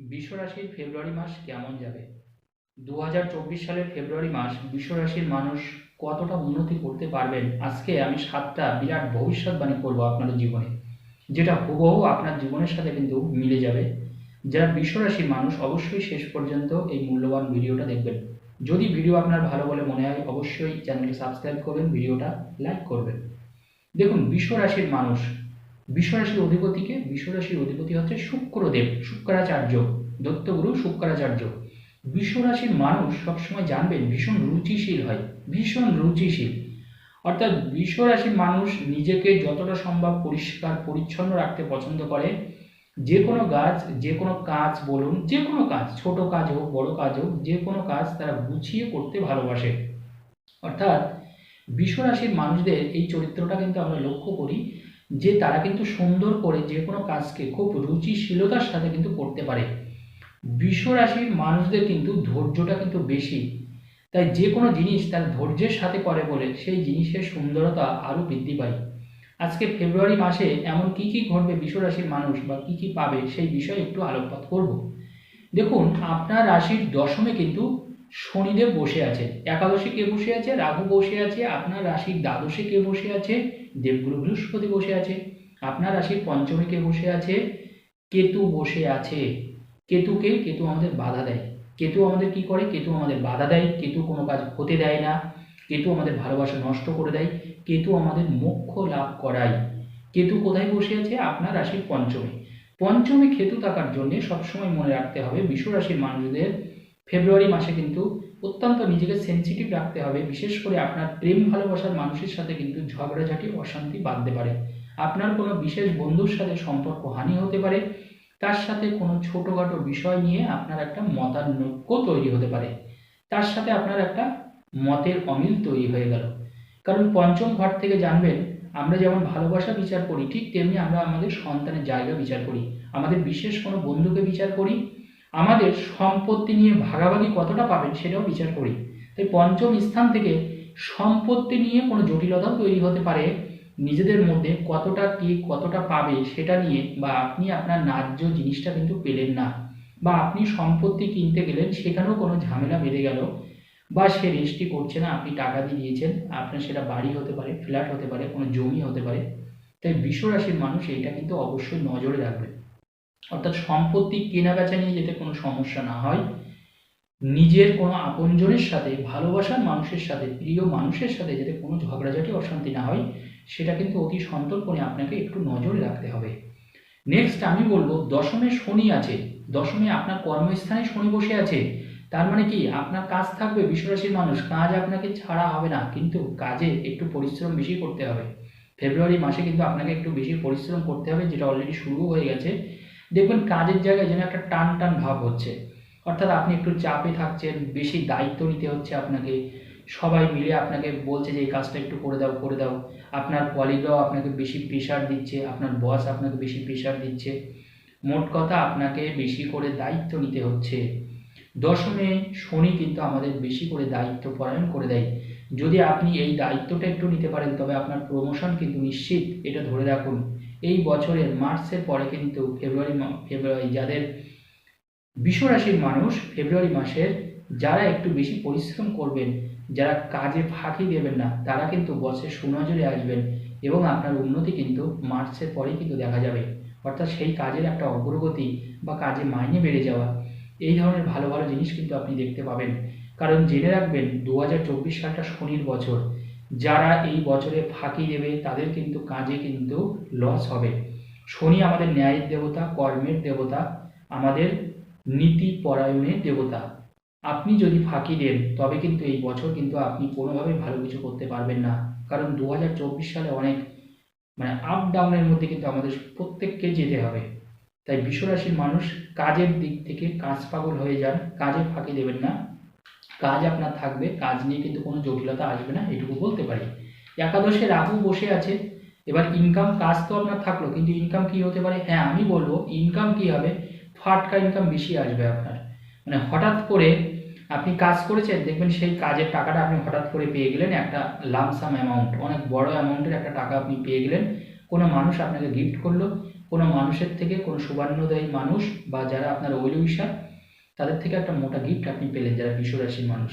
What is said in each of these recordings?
বিশ্বরাশির ফেব্রুয়ারি মাস কেমন যাবে? দু হাজার চব্বিশ সালের ফেব্রুয়ারি মাস বিশ্বরাশির মানুষ কতটা উন্নতি করতে পারবেন? আজকে আমি সাতটা বিরাট ভবিষ্যৎবাণী করব আপনাদের জীবনে, যেটা হুবহু আপনার জীবনের সাথে কিন্তু মিলে যাবে। যারা বিশ্বরাশির মানুষ, অবশ্যই শেষ পর্যন্ত এই মূল্যবান ভিডিওটা দেখবেন। যদি ভিডিও আপনার ভালো বলে মনে হয়, অবশ্যই চ্যানেলটি সাবস্ক্রাইব করবেন, ভিডিওটা লাইক করবেন। দেখুন, বিশ্বরাশির মানুষ বিশ্বরাশির অধিপতিকে, বিশ্বরাশির অধিপতি হচ্ছে শুক্রদেব, শুক্রাচার্য, দত্তগুরু শুক্রাচার্য। বিশ্বরাশির মানুষ সবসময় জানবেন ভীষণ রুচিশীল হয়, ভীষণ রুচিশীল। অর্থাৎ বিশ্বরাশির মানুষ নিজেকে যতটা সম্ভব পরিষ্কার, পরিচ্ছন্ন রাখতে পছন্দ করে। যে কোনো গাছ, যে কোনো কাজ বলুন, যে কোনো কাজ, ছোট কাজ হোক, বড় কাজ হোক, যে কোনো কাজ তারা গুছিয়ে করতে ভালোবাসে। অর্থাৎ বিশ্বরাশির মানুষদের এই চরিত্রটা কিন্তু আমরা লক্ষ্য করি যে তারা কিন্তু সুন্দর করে যে কোনো কাজকে খুব রুচিশীলতার সাথে কিন্তু করতে পারে। বিশ্বরাশির মানুষদের কিন্তু ধৈর্যটা কিন্তু বেশি। তাই যে কোনো জিনিস তার ধৈর্যের সাথে করে বলে সেই জিনিসের সুন্দরতা আরও বৃদ্ধি পায়। আজকে ফেব্রুয়ারি মাসে এমন কি কি ঘটবে বিশ্বরাশির মানুষ বা কি কি পাবে সেই বিষয়ে একটু আলোকপাত করব। দেখুন, আপনার রাশির দশমে কিন্তু শনিদেব বসে আছে। একাদশে কে বসে আছে? রাহু বসে আছে। আপনার রাশির দ্বাদশে কে বসে আছে? দেবগুরু বৃহস্পতি বসে আছে। আপনার রাশির পঞ্চমে কে বসে আছে? কেতু বসে আছে। কেতুকে, কেতু আমাদের বাধা দেয়। কেতু আমাদের কি করে? কেতু আমাদের বাধা দেয়। কেতু কোনো কাজ হতে দেয় না। কেতু আমাদের ভালোবাসা নষ্ট করে দেয়। কেতু আমাদের মোক্ষ লাভ করায়। কেতু কোথায় বসে আছে? আপনার রাশির পঞ্চমে। পঞ্চমে কেতু থাকার জন্য সবসময় মনে রাখতে হবে, বিশ্বরাশির মানুষদের ফেব্রুয়ারি মাসে কিন্তু অত্যন্ত নিজেকে সেন্সিটিভ রাখতে হবে। বিশেষ করে আপনার প্রেম ভালোবাসার মানুষের সাথে কিন্তু ঝগড়াঝাটি, অশান্তি বাঁধতে পারে। আপনার কোনো বিশেষ বন্ধুর সাথে সম্পর্ক হানি হতে পারে। তার সাথে কোনো ছোটোখাটো বিষয় নিয়ে আপনার একটা মতানৈক্য তৈরি হতে পারে। তার সাথে আপনার একটা মতের অমিল তৈরি হয়ে গেল। কারণ পঞ্চম ঘর থেকে জানবেন, আমরা যেমন ভালোবাসা বিচার করি, ঠিক তেমনি আমরা আমাদের সন্তানের জায়গা বিচার করি। আমাদের বিশেষ কোনো বন্ধুকে বিচার করি আমাদের সম্পত্তি নিয়ে ভাগাভাগি কতটা পাবেন সেটাও বিচার করি। তাই পঞ্চম স্থান থেকে সম্পত্তি নিয়ে কোনো জটিলতাও তৈরি হতে পারে। নিজেদের মধ্যে কতটা কি, কতটা পাবে সেটা নিয়ে বা আপনি আপনার ন্যায্য জিনিসটা কিন্তু পেলেন না। বা আপনি সম্পত্তি কিনতে গেলেন সেখানেও কোনো ঝামেলা বেঁধে গেল বা সে রেজিস্ট্রি করছে না, আপনি টাকা দিয়ে দিয়েছেন, আপনার সেটা বাড়ি হতে পারে, ফ্ল্যাট হতে পারে, কোনো জমি হতে পারে। তাই বিশ্বরাশির মানুষ এটা কিন্তু অবশ্যই নজরে রাখবে। অর্থাৎ সম্পত্তি কেনা বেচা নিয়ে যাতে কোনো সমস্যা না হয়, নিজের কোনো আপনজনের সাথে, ভালোবাসার মানুষের সাথে, প্রিয় মানুষের সাথে যাতে কোনো ঝগড়াঝাটি, অশান্তি না হয়, সেটা কিন্তু অতি সন্তর্পণে আপনাকে একটু নজর রাখতে হবে। নেক্সট আমি বলব, দশমে শনি আছে। দশমে আপনার কর্মস্থানে শনি বসে আছে। তার মানে কি? আপনার কাজ থাকবে, বিশ্বরাশির মানুষ। কাজ আপনাকে ছাড়া হবে না, কিন্তু কাজে একটু পরিশ্রম বেশি করতে হবে। ফেব্রুয়ারি মাসে কিন্তু আপনাকে একটু বেশি পরিশ্রম করতে হবে, যেটা অলরেডি শুরু হয়ে গেছে। দেখবেন কাজের জায়গায় যেন একটা টান টান ভাব হচ্ছে। অর্থাৎ আপনি একটু চাপে থাকছেন, বেশি দায়িত্ব নিতে হচ্ছে আপনাকে। সবাই মিলে আপনাকে বলছে যে, এই কাজটা একটু করে দাও করে দাও। আপনার কলিগরাও আপনাকে বেশি প্রেশার দিচ্ছে, আপনার বস আপনাকে বেশি প্রেশার দিচ্ছে। মোট কথা, আপনাকে বেশি করে দায়িত্ব নিতে হচ্ছে। দশমে শনি কিন্তু আমাদের বেশি করে দায়িত্ব পরায়ণ করে দেয়। যদি আপনি এই দায়িত্বটা একটু নিতে পারেন, তবে আপনার প্রমোশন কিন্তু নিশ্চিত। এটা ধরে রাখুন। এই বছরের মার্চের পরে কিন্তু ফেব্রুয়ারি ফেব্রুয়ারি যাদের বিশ্বরাশির মানুষ, ফেব্রুয়ারি মাসের যারা একটু বেশি পরিশ্রম করবেন, যারা কাজে ফাঁকি দেবেন না, তারা কিন্তু বছরের সুনজরে আসবেন এবং আপনার উন্নতি কিন্তু মার্চের পরেই কিন্তু দেখা যাবে। অর্থাৎ সেই কাজের একটা অগ্রগতি বা কাজে মাইনে বেড়ে যাওয়া, এই ধরনের ভালো ভালো জিনিস কিন্তু আপনি দেখতে পাবেন। কারণ জেনে রাখবেন, দু হাজার চব্বিশ সালটা শনির বছর। যারা এই বছরে ফাঁকি দেবে, তাদের কিন্তু কাজে কিন্তু লস হবে। শনি আমাদের ন্যায়ের দেবতা, কর্মের দেবতা, আমাদের নীতি পরায়ণের দেবতা। আপনি যদি ফাঁকি দেন, তবে কিন্তু এই বছর কিন্তু আপনি কোনোভাবে ভালো কিছু করতে পারবেন না। কারণ দু হাজার চব্বিশ সালে অনেক মানে আপ ডাউনের মধ্যে কিন্তু আমাদের প্রত্যেককে যেতে হবে। তাই বিশ্বরাশির মানুষ কাজের দিক থেকে কাজ পাগল হয়ে যান, কাজে ফাঁকি দেবেন না। কাজ আপনার থাকবে, কাজ নিয়ে কিন্তু কোনো জটিলতা আসবে না, এটুকু বলতে পারি। একাদশে রাহু বসে আছে, এবার ইনকাম কাজ তো আপনার থাকল, কিন্তু ইনকাম কি হতে পারে? হ্যাঁ আমি বলব ইনকাম কি হবে? ফাটকা ইনকাম বেশি আসবে আপনার। মানে হঠাৎ করে আপনি কাজ করেছেন, দেখবেন সেই কাজের টাকাটা আপনি হঠাৎ করে পেয়ে গেলেন একটা লামসাম অ্যামাউন্ট অনেক বড় অ্যামাউন্টের একটা টাকা আপনি পেয়ে গেলেন। কোনো মানুষ আপনাকে গিফট করল, কোনো মানুষের থেকে কোনো সুবর্ণদায়ী মানুষ বা যারা আপনার ওয়েলউইশার তাদের থেকে একটা মোটা গিফট আপনি পেলেন যারা বৃষ রাশির মানুষ।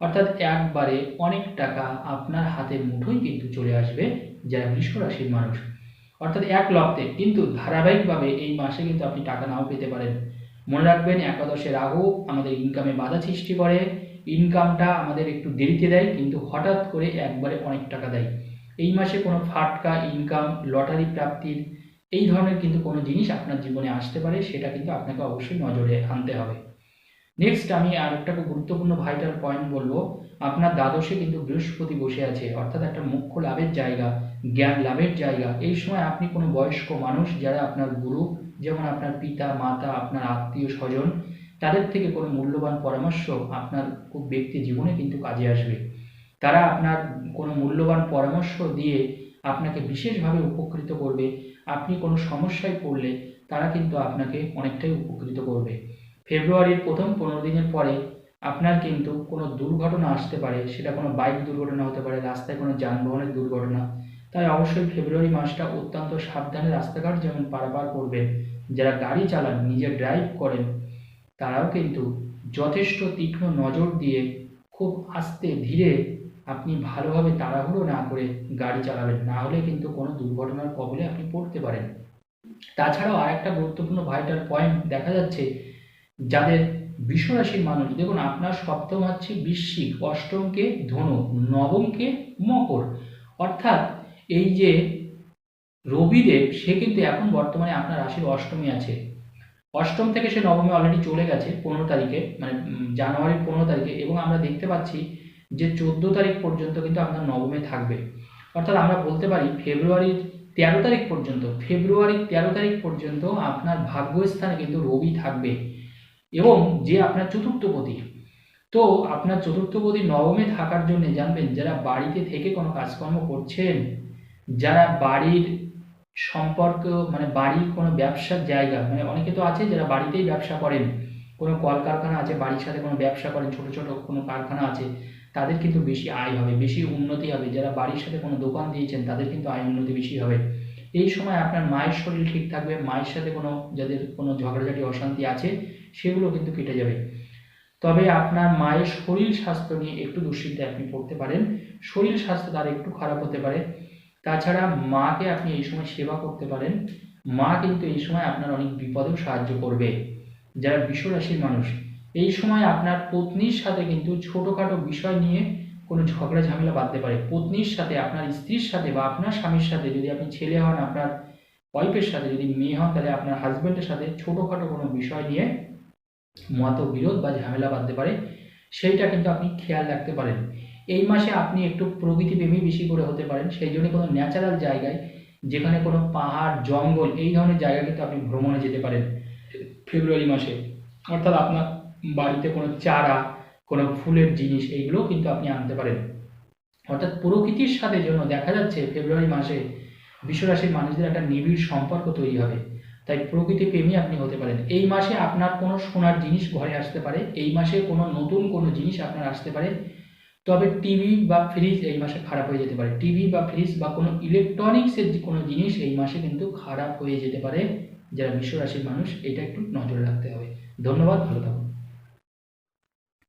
অর্থাৎ একবারে অনেক টাকা আপনার হাতের মুঠোই কিন্তু চলে আসবে যারা বৃষ রাশির মানুষ। অর্থাৎ এক লপ্তে কিন্তু ধারাবাহিকভাবে এই মাসে কিন্তু আপনি টাকা নাও পেতে পারেন। মনে রাখবেন, একাদশে রাহু আমাদের ইনকামে বাধা সৃষ্টি করে। ইনকামটা আমাদের একটু দেরিতে দেয়, কিন্তু হঠাৎ করে একবারে অনেক টাকা দেয়। এই মাসে কোনো ফাটকা ইনকাম লটারি প্রাপ্তির এই ধরনের কিন্তু কোনো জিনিস আপনার জীবনে আসতে পারে, সেটা কিন্তু আপনাকে অবশ্যই নজরে আনতে হবে। নেক্সট আমি আর একটা খুব গুরুত্বপূর্ণ ভাইটাল পয়েন্ট বলব। আপনার দ্বাদশে কিন্তু বৃহস্পতি বসে আছে, অর্থাৎ একটা মুখ্য লাভের জায়গা, জ্ঞান লাভের জায়গা। এই সময় আপনি কোনো বয়স্ক মানুষ, যারা আপনার গুরু, যেমন আপনার পিতা, মাতা, আপনার আত্মীয়, স্বজন, তাদের থেকে কোনো মূল্যবান পরামর্শ আপনার খুব ব্যক্তি জীবনে কিন্তু কাজে আসবে। তারা আপনার কোনো মূল্যবান পরামর্শ দিয়ে আপনাকে বিশেষভাবে উপকৃত করবে। আপনি কোনো সমস্যায় পড়লে তারা কিন্তু আপনাকে অনেকটাই উপকৃত করবে। ফেব্রুয়ারির প্রথম পনেরো দিনের পরে আপনার কিন্তু কোনো দুর্ঘটনা আসতে পারে, সেটা কোনো বাইক দুর্ঘটনা হতে পারে, রাস্তায় কোনো যানবাহনের দুর্ঘটনা। তাই অবশ্যই ফেব্রুয়ারি মাসটা অত্যন্ত সাবধানে রাস্তাঘাট যেমন পারাপার করবেন, যারা গাড়ি চালান নিজে ড্রাইভ করেন, তারাও কিন্তু যথেষ্ট তীক্ষ্ণ নজর দিয়ে খুব আস্তে ধীরে আপনি ভালোভাবে তাড়াহুড়ো না করে গাড়ি চালাবেন, না হলে কিন্তু কোনো দুর্ঘটনার কবলে আপনি পড়তে পারেন। তাছাড়াও আরেকটা গুরুত্বপূর্ণ ভাইটাল পয়েন্ট দেখা যাচ্ছে যাদের বিশ্বরাশির মানুষ, দেখুন আপনার সপ্তম হচ্ছে বৃশ্চিক, অষ্টমকে ধনু, নবমকে মকর। অর্থাৎ এই যে রবিদেব, সে কিন্তু এখন বর্তমানে আপনার রাশির অষ্টমী আছে। অষ্টম থেকে সে নবমে অলরেডি চলে গেছে, পনেরো তারিখে মানে জানুয়ারির পনেরো তারিখে, এবং আমরা দেখতে পাচ্ছি যে চোদ্দ তারিখ পর্যন্ত কিন্তু আপনার নবমে থাকবে। অর্থাৎ আমরা বলতে পারি ফেব্রুয়ারির তেরো তারিখ পর্যন্ত, ফেব্রুয়ারির তেরো তারিখ পর্যন্ত আপনার ভাগ্যস্থানে কিন্তু রবি থাকবে। এবং যে আপনার চতুর্থপতি তো আপনার চতুর্থপতি নবমে থাকার জন্য জানবেন, যারা বাড়িতে থেকে কোনো কাজকর্ম করছেন, যারা বাড়ির সম্পর্ক মানে বাড়ির কোনো ব্যবসার জায়গা মানে অনেকে তো আছে যারা বাড়িতেই ব্যবসা করেন, কোনো কলকারখানা আছে, বাড়ির সাথে কোনো ব্যবসা করেন, ছোট ছোট কোনো কারখানা আছে, তাদের কিন্তু বেশি আয় হবে, বেশি উন্নতি হবে। যারা বাড়ির সাথে কোনো দোকান দিয়েছেন, তাদের কিন্তু আয় উন্নতি বেশি হবে। এই সময় আপনার মায়ের শরীর ঠিক থাকবে, মায়ের সাথে কোনো, যাদের কোনো ঝগড়াঝাটি, অশান্তি আছে সেগুলো কিন্তু কেটে যাবে। তবে আপনার মায়ের শরীর স্বাস্থ্য নিয়ে একটু দুশ্চিন্তায় আপনি পড়তে পারেন। শরীর স্বাস্থ্য তার একটু খারাপ হতে পারে। তাছাড়া মাকে আপনি এই সময় সেবা করতে পারেন। মা কিন্তু এই সময় আপনার অনেক বিপদেও সাহায্য করবে। যারা বিশ্বরাশির মানুষ, এই সময় আপনার পত্নীর সাথে কিন্তু ছোটোখাটো বিষয় নিয়ে কোনো ঝগড়া ঝামেলা বাঁধতে পারে। পত্নীর সাথে, আপনার স্ত্রীর সাথে বা আপনার স্বামীর সাথে যদি আপনি ছেলে হন, আপনার ওয়াইফের সাথে যদি মেয়ে হন, তাহলে আপনার হাজব্যান্ডের সাথে ছোটোখাটো কোনো বিষয় নিয়ে মতবিরোধ বা ঝামেলা বাঁধতে পারে, সেইটা কিন্তু আপনি খেয়াল রাখতে পারেন। এই মাসে আপনি একটু প্রকৃতি প্রকৃতিপ্রেমী বেশি করে হতে পারেন, সেই জন্য কোনো ন্যাচারাল জায়গায়, যেখানে কোনো পাহাড়, জঙ্গল, এই ধরনের জায়গা কিন্তু আপনি ভ্রমণে যেতে পারেন ফেব্রুয়ারি মাসে। অর্থাৎ আপনার বাড়িতে কোনো চারা, কোনো ফুলের জিনিস, এইগুলো কিন্তু আপনি আনতে পারেন। অর্থাৎ প্রকৃতির সাথে জন্য দেখা যাচ্ছে ফেব্রুয়ারি মাসে বিশ্বরাশির মানুষদের একটা নিবিড় সম্পর্ক তৈরি হবে। তাই প্রকৃতি প্রেমী আপনি হতে পারেন। এই মাসে আপনার কোনো সোনার জিনিস ঘরে আসতে পারে, এই মাসে কোনো নতুন কোনো জিনিস আপনার আসতে পারে, তবে টিভি বা ফ্রিজ এই মাসে খারাপ হয়ে যেতে পারে। টিভি বা ফ্রিজ বা কোনো ইলেকট্রনিক্সের কোনো জিনিস এই মাসে কিন্তু খারাপ হয়ে যেতে পারে। যারা বিশ্ব রাশির মানুষ, এটা একটু নজর রাখতে হবে। ধন্যবাদ, ভালো থাকুন।